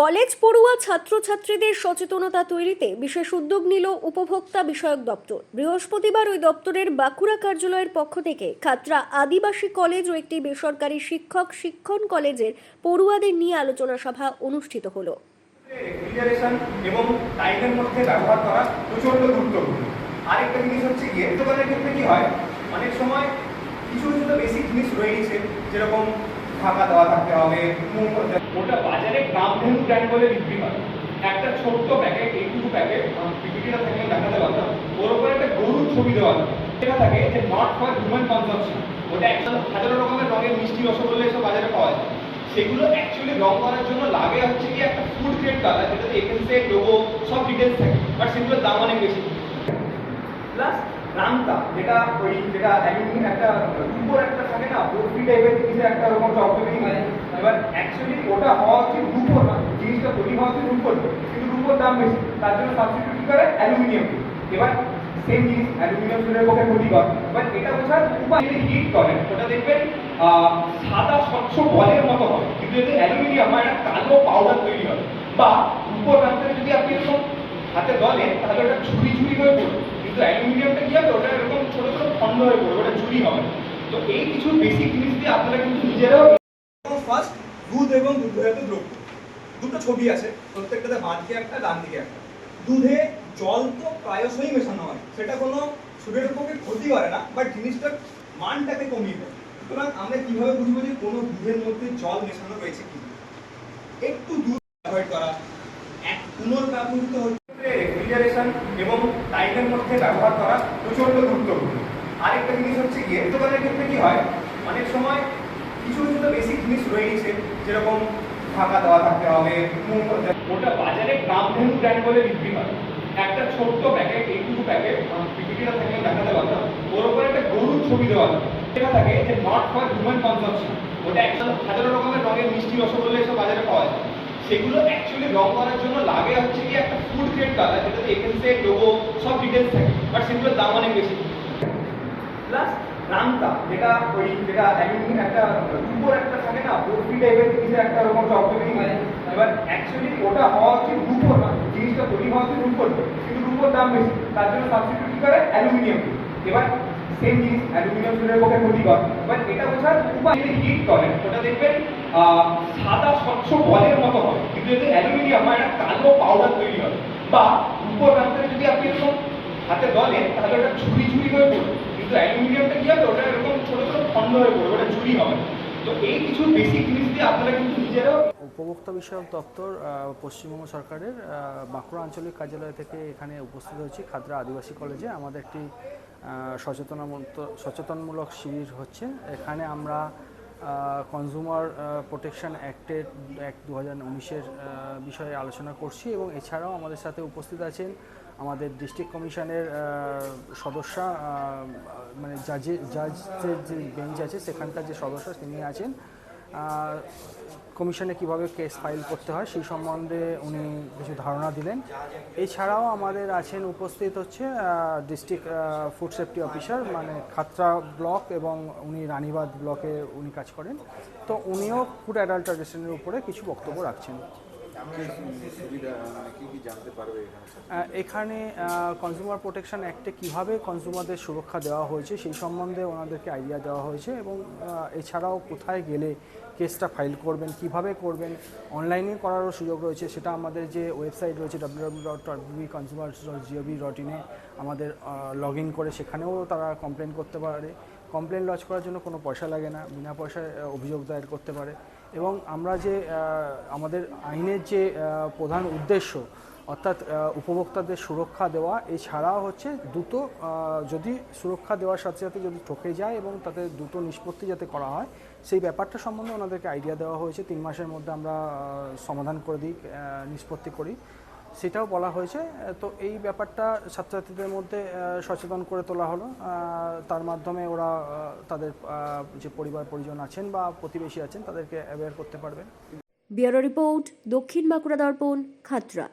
College পড়ুয়া ছাত্রছাত্রীদের সচেতনতা তৈরিতে বিশেষ উদ্যোগ নিল উপভোক্তা বিষয়ক দপ্তর। বৃহস্পতিবার ওই দপ্তরের বাঁকুড়া কার্যালয়ের পক্ষ থেকে খাতরা আদিবাসী কলেজ ও একটি বেসরকারি শিক্ষক শিক্ষণ কলেজের পড়ুয়াদের নিয়ে আলোচনা সভা অনুষ্ঠিত হলো। অনেক সময় কিছু কিছু বেসিক জিনিস রয়েছে যেরকম ঢাকা দেওয়া থাকতে হবে। ওটা বাজারে গ্রাম গ্রামধেনু ব্র্যান্ড বলে বিক্রি হয়। একটা ছোট্ট প্যাকেট এইটুকু প্যাকেট পিপিটিটা থেকে দেখাতে পারতাম। ওর উপরে একটা গরুর ছবি দেওয়া থাকে এটা থাকে যে নট ফর হিউম্যান কনজাম্পশন ওটা একটা হাজারো রকমের রঙের মিষ্টি রসগোল্লা এসব বাজারে পাওয়া যায়। সেগুলো অ্যাকচুয়ালি রং করার জন্য লাগে হচ্ছে কি একটা ফুড গ্রেড কালার যেটাতে এফএনসি লোগো সব ডিটেলস থাকে। বাট সেগুলোর দাম অনেক বেশি। রামতা যেটা ওই, যেটা অ্যালুমিনিয়াম একটা রূপোর একটা থাকে না বরফি টাইপের জিনিসের একটা রকম চকচকে হয় এবার অ্যাকচুয়ালি ওটা হওয়া উচিত রূপোর না, জিনিসটা তৈরি হওয়া উচিত রূপোর কিন্তু রূপোর দাম বেশি, তার জন্য সাবস্টিটিউট করে? অ্যালুমিনিয়াম এবার সেম জিনিস অ্যালুমিনিয়াম শরীরের পক্ষে ক্ষতিকর এবার এটা বোঝার উপায় হিট করেন ওটা দেখবেন সাদা স্বচ্ছ বলের মতো হবে কিন্তু যদি অ্যালুমিনিয়াম হয়, একটা কালো পাউডার তৈরি হবে বা রূপোর রাস্তায় যদি আপনি এরকম হাতে দলেন তাহলে ওটা ঝুড়ি ঝুড়ি হয়ে পড়বে। কিন্তু অ্যালুমিনিয়ামটা কি হবে ওটা এরকম ছোট ছোট খণ্ড হয়ে পড়বে, ওটা ঝুড়ি হবে। তো এই কিছু বেসিক জিনিস দিয়ে আপনারা কিন্তু নিজেরাও ফার্স্ট দুধ এবং দুগ্ধজাত দ্রব্য। দুটো ছবি আছে, প্রত্যেকটাতে বাঁ দিকে একটা, ডান দিকে একটা। দুধে জল তো প্রায়শই মেশানো হয়, সেটা কোনো শরীরের পক্ষে ক্ষতি করে না বাট জিনিসটার মানটাকে কমিয়ে দেয়। সুতরাং আমরা কীভাবে বুঝব যে কোনো দুধের মধ্যে জল মেশানো রয়েছে কি একটু দুধ অ্যাভয়েড করা, এক পুনর্ব্যবহৃত টাইমের মধ্যে ব্যবহার করা প্রচণ্ড গুরুত্বপূর্ণ। আরেকটা জিনিস হচ্ছে গিয়ে, দোকানের ক্ষেত্রে কি হয়? অনেক সময় কিছু কিছু তো বেসিক জিনিস রয়েছে যেরকম ঢাকা দেওয়া থাকতে হবে। ওটা বাজারে গ্রামধেনু ব্র্যান্ড বলে বিক্রি হয়। একটা ছোট্ট প্যাকেট এইটুকু প্যাকেট পিপিটিটা থেকে দেখাতে পারতাম, ওর উপরে একটা গরুর ছবি দেওয়া থাকে। থাকে যে নট ফর হিউম্যান কনজাম্পশন ওটা একটা হাজারো রকমের রঙের মিষ্টি রসগোল্লা এসব বাজারে পাওয়া যায় সেগুলো অ্যাকচুয়ালি রং করার জন্য লাগে হচ্ছে কি একটা ফুড গ্রেড কালার যেটাতে এফএনসি লোগো সব ডিটেলস থাকে বাট সেগুলোর দাম অনেক বেশি। প্লাস রামতা, যেটা ওই, যেটা অ্যালুমিনিয়াম একটা রূপোর একটা থাকে না, বরফি টাইপের জিনিসের একটা রকম চকচকে হয়। এবার অ্যাকচুয়ালি ওটা হওয়া উচিত রূপোর না জিনিসটা তৈরি হওয়া উচিত রূপোর, কিন্তু রূপোর দাম বেশি, তার জন্য সাবস্টিটিউট কি করে? অ্যালুমিনিয়াম এবার সেম জিনিস অ্যালুমিনিয়াম শরীরের পক্ষে ক্ষতিকর। এবার এটা বোঝার উপায় হিট করেন ওটা দেখবেন সাদা স্বচ্ছ বলের মতো হবে কিন্তু যদি অ্যালুমিনিয়াম হয় একটা কালো পাউডার তৈরি হবে বা রূপোর রাস্তায় যদি আপনি এরকম হাতে দলেন তাহলে ওটা ঝুড়ি ঝুড়ি হয়ে পড়বে। কিন্তু অ্যালুমিনিয়ামটা কি হবে? ওটা এরকম ছোট ছোট খণ্ড হয়ে পড়বে, ওটা ঝুড়ি হবে। তো এই কিছু বেসিক জিনিস দিয়ে আপনারা কিন্তু নিজেরাও উপভোক্তা বিষয়ক দপ্তর পশ্চিমবঙ্গ সরকারের বাঁকুড়া আঞ্চলিক কার্যালয় থেকে এখানে উপস্থিত হয়েছি, খাদ্রা আদিবাসী কলেজে। আমাদের একটি সচেতনমূলক সচেতনমূলক শিবির হচ্ছে। এখানে আমরা কনজিউমার প্রোটেকশন অ্যাক্টের অ্যাক্ট দু হাজার উনিশের বিষয়ে আলোচনা করছি এবং এছাড়াও আমাদের সাথে উপস্থিত আছেন আমাদের ডিস্ট্রিক্ট কমিশনের সদস্য মানে জাজে জাজের যে বেঞ্চ আছে, সেখানকার যে সদস্য, তিনি আছেন। কমিশনে কীভাবে কেস ফাইল করতে হয় সেই সম্বন্ধে উনি কিছু ধারণা দিলেন। এছাড়াও আমাদের আছেন, উপস্থিত হচ্ছে ডিস্ট্রিক্ট ফুড সেফটি অফিসার মানে খাতরা ব্লক এবং উনি রানীবাদ ব্লকে উনি কাজ করেন। তো উনিও ফুড অ্যাডাল্টারেশনের উপরে কিছু বক্তব্য রাখছেন। এখানে কনজিউমার প্রোটেকশন অ্যাক্টে কীভাবে কনজিউমারদের সুরক্ষা দেওয়া হয়েছে সেই সম্বন্ধে ওনাদেরকে আইডিয়া দেওয়া হয়েছে এবং এছাড়াও কোথায় গেলে কেসটা ফাইল করবেন কীভাবে করবেন অনলাইনে করারও সুযোগ রয়েছে। সেটা আমাদের যে ওয়েবসাইট রয়েছে W dot consumer dot GOV dot ইনে আমাদের লগ ইন করে সেখানেও তারা কমপ্লেন করতে পারে। কমপ্লেন লজ করার জন্য কোনো পয়সা লাগে না বিনা পয়সায় অভিযোগ দায়ের করতে পারে। এবং আমরা যে আমাদের আইনের যে প্রধান উদ্দেশ্য, অর্থাৎ উপভোক্তাদের সুরক্ষা দেওয়া, এছাড়াও হচ্ছে দ্রুত যদি সুরক্ষা দেওয়ার সাথে সাথে যদি ঠকে যায় এবং তাতে দ্রুত নিষ্পত্তি যাতে করা হয়, সেই ব্যাপারটা সম্বন্ধে ওনাদেরকে আইডিয়া দেওয়া হয়েছে। তিন মাসের মধ্যে আমরা সমাধান করে দিই নিষ্পত্তি করি। সেটাও বলা হয়েছে। তো এই ব্যাপারটা ছাত্রছাত্রীদের মধ্যে সচেতন করে তোলা হলো। তার মাধ্যমে ওরা তাদের যে পরিবার পরিজন আছেন বা প্রতিবেশী আছেন, তাদেরকে অ্যাওয়্যার করতে পারবেন ব্যুরো রিপোর্ট, দক্ষিণ বাঁকুড়া দর্পণ, খাতরা।